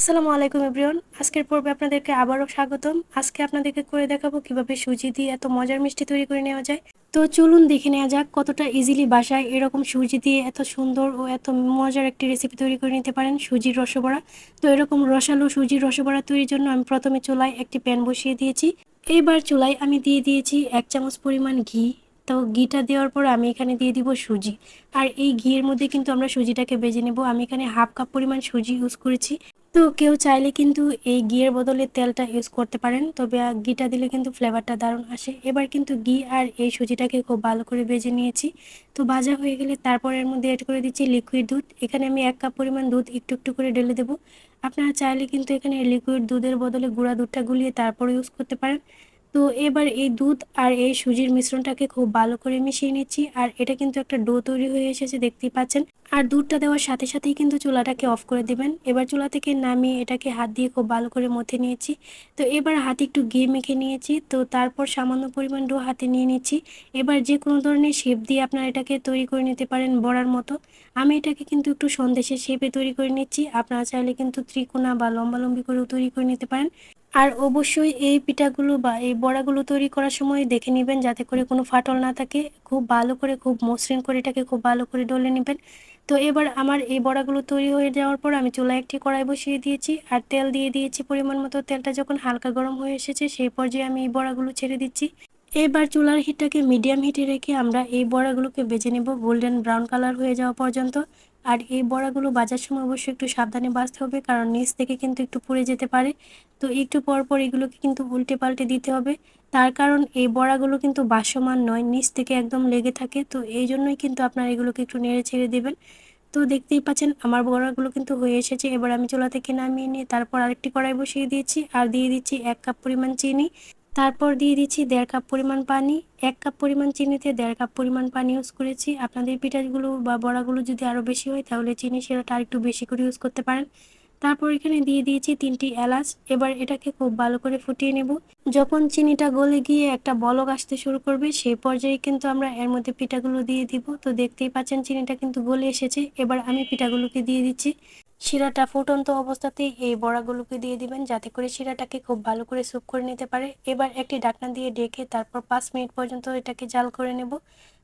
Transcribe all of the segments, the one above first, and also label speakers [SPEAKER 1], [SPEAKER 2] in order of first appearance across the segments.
[SPEAKER 1] আসসালামু আলাইকুম, এভরিওয়ান। আজকের পর্বে আপনাদেরকে আবারও স্বাগতম। আজকে আপনাদেরকে করে দেখাবো কীভাবে সুজি দিয়ে এত মজার মিষ্টি তৈরি করে নেওয়া যায়। তো চলুন দেখে নেওয়া যাক কতটা ইজিলি বাসায় এরকম সুজি দিয়ে এত সুন্দর ও এত মজার একটি রেসিপি তৈরি করে নিতে পারেন সুজির রসবড়া। তো এরকম রসালো সুজির রসবড়া তৈরির জন্য আমি প্রথমে চুলায় একটি প্যান বসিয়ে দিয়েছি। এইবার চুলায় আমি দিয়ে দিয়েছি এক চামচ পরিমাণ ঘি। তো ঘিটা দেওয়ার পর আমি এখানে দিয়ে দিব সুজি। আর এই ঘিয়ের মধ্যে কিন্তু আমরা সুজিটাকে বেজে নেব। আমি এখানে হাফ কাপ পরিমাণ সুজি ইউজ করেছি। তো কেউ চাইলে কিন্তু এই ঘিয়ের বদলে তেলটা ইউজ করতে পারেন। তবে ঘিটা দিলে কিন্তু ফ্লেভারটা দারুণ আসে। এবার কিন্তু ঘি আর এই সুজিটাকে খুব ভালো করে বেজে নিয়েছি। তো ভাজা হয়ে গেলে তারপর এর মধ্যে অ্যাড করে দিচ্ছি লিকুইড দুধ। এখানে আমি এক কাপ পরিমাণ দুধ একটু একটু করে ঢেলে দেবো। আপনারা চাইলে কিন্তু এখানে লিকুইড দুধের বদলে গুঁড়া দুধটা গুলিয়ে তারপর ইউজ করতে পারেন। তো এবার এই দুধ আর এই সুজির মিশ্রণটাকে খুব ভালো করে মিশিয়ে নিচ্ছি। আর এটা কিন্তু একটা ডো তৈরি হয়ে এসেছে, দেখতেই পাচ্ছেন। আর দুধটা দেওয়ার সাথে সাথেই কিন্তু চুলাটাকে অফ করে দিবেন। এবার চুলা থেকে নামিয়ে এটাকে হাত দিয়ে খুব ভালো করে মথে নিয়েছি। তো এবার হাতে একটু ঘি মেখে নিয়েছি। তো তারপর সামান্য পরিমাণ ডো হাতে নিয়ে নিচ্ছি। এবার যে কোনো ধরনের শেপ দিয়ে আপনারা এটাকে তৈরি করে নিতে পারেন বড়ার মতো। আমি এটাকে কিন্তু একটু সন্দেশের শেপে তৈরি করে নিচ্ছি। আপনারা চাইলে কিন্তু ত্রিকোণা বা লম্বালম্বি করেও তৈরি করে নিতে পারেন। আর অবশ্যই এই পিঠাগুলো বা এই বড়াগুলো তৈরি করার সময় দেখে নেবেন, যাতে করে কোনো ফাটল না থাকে। খুব ভালো করে, খুব মসৃণ করে এটাকে খুব ভালো করে ডলে নেবেন। তো এবার আমার এই বড়াগুলো তৈরি হয়ে যাওয়ার পর আমি চুলা একটি কড়াই বসিয়ে দিয়েছি আর তেল দিয়ে দিয়েছি পরিমাণ মতো। তেলটা যখন হালকা গরম হয়ে এসেছে সেই পর্যায়ে আমি এই বড়াগুলো ছেড়ে দিচ্ছি। এবার চুলার হিটটাকে মিডিয়াম হিটে রেখে আমরা এই বড়াগুলোকে বেজে নেব গোল্ডেন ব্রাউন কালার হয়ে যাওয়া পর্যন্ত। আর এই বড়াগুলো বাজার সময় অবশ্যই একটু সাবধানে বাঁচতে হবে, কারণ নিচ থেকে কিন্তু একটু পুড়ে যেতে পারে। তো একটু পর পর এগুলোকে কিন্তু উল্টে পাল্টে দিতে হবে। তার কারণ এই বড়াগুলো কিন্তু বাসমান নয়, নিচ থেকে একদম লেগে থাকে। তো এই জন্যই কিন্তু আপনারা এগুলোকে একটু নেড়ে ছেড়ে দেবেন। তো দেখতেই পাচ্ছেন আমার বড়াগুলো কিন্তু হয়ে এসেছে। এবার আমি চুলা থেকে নামিয়ে নিয়ে তারপর আরেকটি কড়াই বসিয়ে দিয়েছি। আর দিয়ে দিচ্ছি এক কাপ পরিমাণ চিনি। তারপর দিয়ে দিচ্ছি দেড় কাপ পরিমাণ পানি, এক কাপ পরিমাণ চিনিতে দেড় কাপ পরিমাণ পানি ইউজ করেছি। আপনাদের পিঠাগুলো বা বড়াগুলো যদি আরও বেশি হয় তাহলে চিনি সেটা আর একটু বেশি করে ইউজ করতে পারেন। তারপর এখানে দিয়ে দিয়েছি তিনটি এলাচ। এবার এটাকে খুব ভালো করে ফুটিয়ে নেব। যখন চিনিটা গলে গিয়ে একটা বলক আসতে শুরু করবে, সেই পর্যায়ে কিন্তু আমরা এর মধ্যে পিঠাগুলো দিয়ে দিব। তো দেখতেই পাচ্ছেন চিনিটা কিন্তু গলে এসেছে। এবার আমি পিঠাগুলোকে দিয়ে দিচ্ছি। শিরাটা ফুটন্ত অবস্থাতেই এই বড়াগুলোকে দিয়ে দিবেন যাতে করে শিরাটাকে খুব ভালো করে স্যুপ করে নিতে পারে। এবার একটি ডাকনা দিয়ে ডেকে তারপর পাঁচ মিনিট পর্যন্ত এটাকে জাল করে নেব।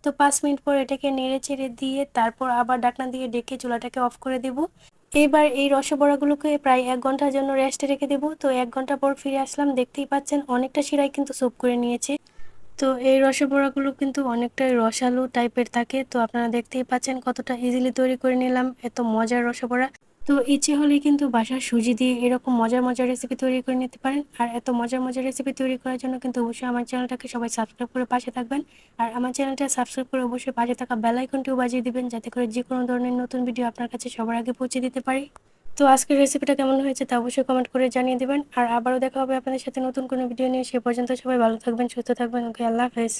[SPEAKER 1] তো পাঁচ মিনিট পর এটাকে নেড়ে চেড়ে দিয়ে তারপর আবার ডাকনা দিয়ে ডেকে চুলাটাকে অফ করে দেব। এবার এই রসবড়াগুলোকে প্রায় এক ঘণ্টার জন্য রেস্টে রেখে দেবো। তো এক ঘণ্টা পর ফিরে আসলাম, দেখতেই পাচ্ছেন অনেকটা শিরাই কিন্তু সুপ করে নিয়েছে। তো এই রসবড়াগুলো কিন্তু অনেকটাই রসালো টাইপের থাকে। তো আপনারা দেখতেই পাচ্ছেন কতটা ইজিলি তৈরি করে নিলাম। এত মজার রসবড়া। তো ইচ্ছে হলে কিন্তু বাসার সুজি দিয়ে এরকম মজার মজার রেসিপি তৈরি করে নিতে পারেন। আর এত মজার মজার রেসিপি তৈরি করার জন্য কিন্তু অবশ্যই আমার চ্যানেলটাকে সবাই সাবস্ক্রাইব করে পাশে থাকবেন। আর আমার চ্যানেলটা সাবস্ক্রাইব করে অবশ্যই পাশে থাকা বেলাইকনটিও বাজিয়ে দিবেন যাতে করে যে কোনো ধরনের নতুন ভিডিও আপনার কাছে সবার আগে পৌঁছে দিতে পারি। তো আজকের রেসিপিটা কেমন হয়েছে তা অবশ্যই কমেন্ট করে জানিয়ে দেবেন। আর আবারও দেখা হবে আপনাদের সাথে নতুন কোনো ভিডিও নিয়ে। সে পর্যন্ত সবাই ভালো থাকবেন, সুস্থ থাকবেন। ওকে, আল্লাহ হাফেজ।